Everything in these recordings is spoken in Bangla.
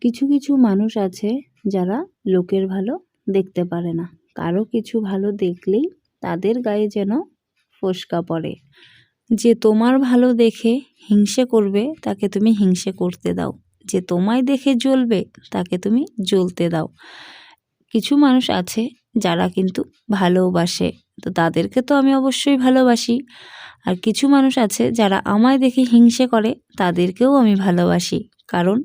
কিছু কিছু মানুষ আছে যারা লোকের ভালো দেখতে পারে না। কারও কিছু ভালো দেখলেই তাদের গায়ে যেন ফোসকা পড়ে। যে তোমার ভালো দেখে হিংসে করবে, তাকে তুমি হিংসে করতে দাও। যে তোমায় দেখে জ্বলবে, তাকে তুমি জ্বলতে দাও। কিছু মানুষ আছে যারা কিন্তু ভালোবাসে, তো তাদেরকে তো আমি অবশ্যই ভালোবাসি। আর কিছু মানুষ আছে যারা আমায় দেখে হিংসে করে, তাদেরকেও আমি ভালোবাসি। কারণ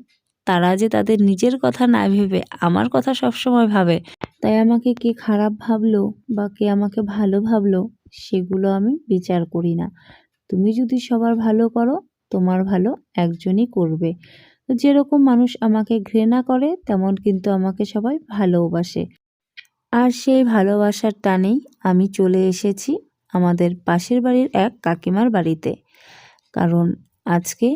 তারা যে তাদের নিজের কথা না ভেবে আমার কথা সবসময় ভাবে। তাই আমাকে কে খারাপ ভাবলো বা কে আমাকে ভালো ভাবলো সেগুলো আমি বিচার করি না। তুমি যদি সবার ভালো করো, তোমার ভালো একজনই করবে। যেরকম মানুষ আমাকে ঘৃণা করে, তেমন কিন্তু আমাকে সবাই ভালোবাসে। আর সেই ভালোবাসার টানেই আমি চলে এসেছি আমাদের পাশের বাড়ির এক কাকিমার বাড়িতে। কারণ আজকে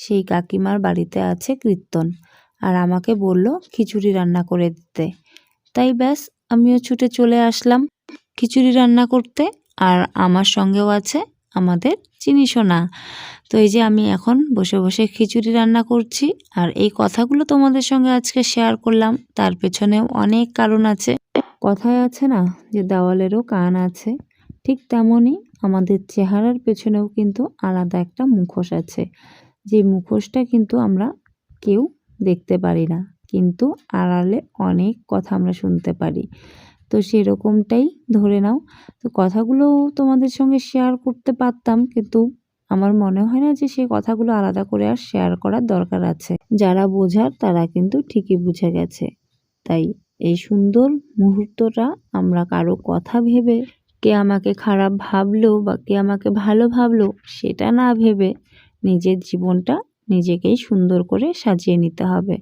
সেই কাকিমার বাড়িতে আছে কীর্তন। আর আমাকে বলল খিচুড়ি রান্না করে দিতে। তাই ব্যাস, আমিও ছুটে চলে আসলাম খিচুড়ি রান্না করতে। আর আমার সঙ্গেও আছে আমাদের চিনি সোনা। তো এই যে আমি এখন বসে বসে খিচুড়ি রান্না করছি। আর এই কথাগুলো তোমাদের সঙ্গে আজকে শেয়ার করলাম। তার পেছনেও অনেক কারণ আছে। কথায় আছে না যে দেওয়ালেরও কান আছে। ঠিক তেমনই আমাদের চেহারার পেছনেও কিন্তু আলাদা একটা মুখোশ আছে। যে মুখোশটা কিন্তু আমরা কেউ দেখতে পারি না। কিন্তু আড়ালে অনেক কথা আমরা শুনতে পারি। তো সেরকমটাই ধরে নাও। তো কথাগুলো তোমাদের সঙ্গে শেয়ার করতে পারতাম, কিন্তু আমার মনে হয় না যে সেই কথাগুলো আলাদা করে আর শেয়ার করার দরকার আছে। যারা বোঝার, তারা কিন্তু ঠিকই বুঝে গেছে। তাই এই সুন্দর মুহূর্তটা আমরা কারও কথা ভেবে, কে আমাকে খারাপ ভাবলো বা কে আমাকে ভালো ভাবলো সেটা না ভেবে নিজের জীবনটা নিজেকেই সুন্দর করে সাজিয়ে নিতে হবে।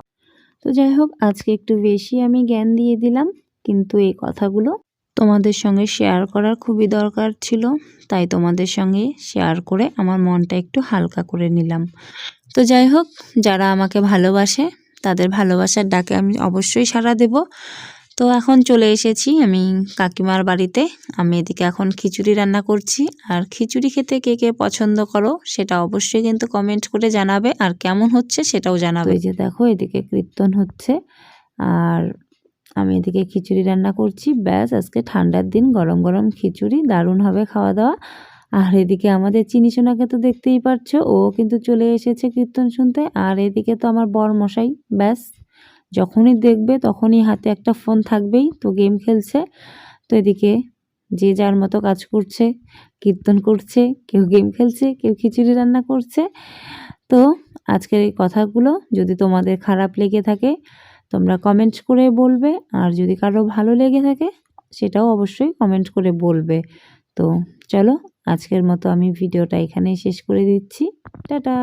তো যাই হোক, আজকে একটু বেশি আমি জ্ঞান দিয়ে দিলাম, কিন্তু এই কথাগুলো তোমাদের সঙ্গে শেয়ার করার খুবই দরকার ছিল, তাই তোমাদের সঙ্গে শেয়ার করে আমার মনটা একটু হালকা করে নিলাম। তো যাই হোক, যারা আমাকে ভালোবাসে, তাদের ভালোবাসার ডাকে আমি অবশ্যই সাড়া দেব। তো এখন চলে এসেছি আমি কাকিমার বাড়িতে। আমি এদিকে এখন খিচুড়ি রান্না করছি। আর খিচুড়ি খেতে কে কে পছন্দ করো সেটা অবশ্যই কিন্তু কমেন্ট করে জানাবে। আর কেমন হচ্ছে সেটাও জানাবে। যে দেখো, এদিকে কীর্তন হচ্ছে। আর আমি এদিকে খিচুড়ি রান্না করছি। ব্যাস, আজকে ঠান্ডার দিন, গরম গরম খিচুড়ি, দারুণ হবে খাওয়া দাওয়া। আর এদিকে আমাদের চিনি সোনাকে তো দেখতেই পারছ, ও কিন্তু চলে এসেছে কীর্তন শুনতে। আর এদিকে তো আমার বর মশাই ব্যাস। যখনই দেখবে তখনই হাতে একটা ফোন থাকবেই, তো গেম খেলছে। তো এদিকে যে যার মতো কাজ করছে, কীর্তন করছে, কেউ গেম খেলছে, কেউ খিচুড়ি রান্না করছে। তো আজকের এই কথাগুলো যদি তোমাদের খারাপ লেগে থাকে, তোমরা কমেন্ট করে বলবে, আর যদি কারও ভালো লেগে থাকে, সেটাও অবশ্যই কমেন্ট করে বলবে। তো চলো, আজকের মতো আমি ভিডিওটা এখানেই শেষ করে দিচ্ছি। টাটা!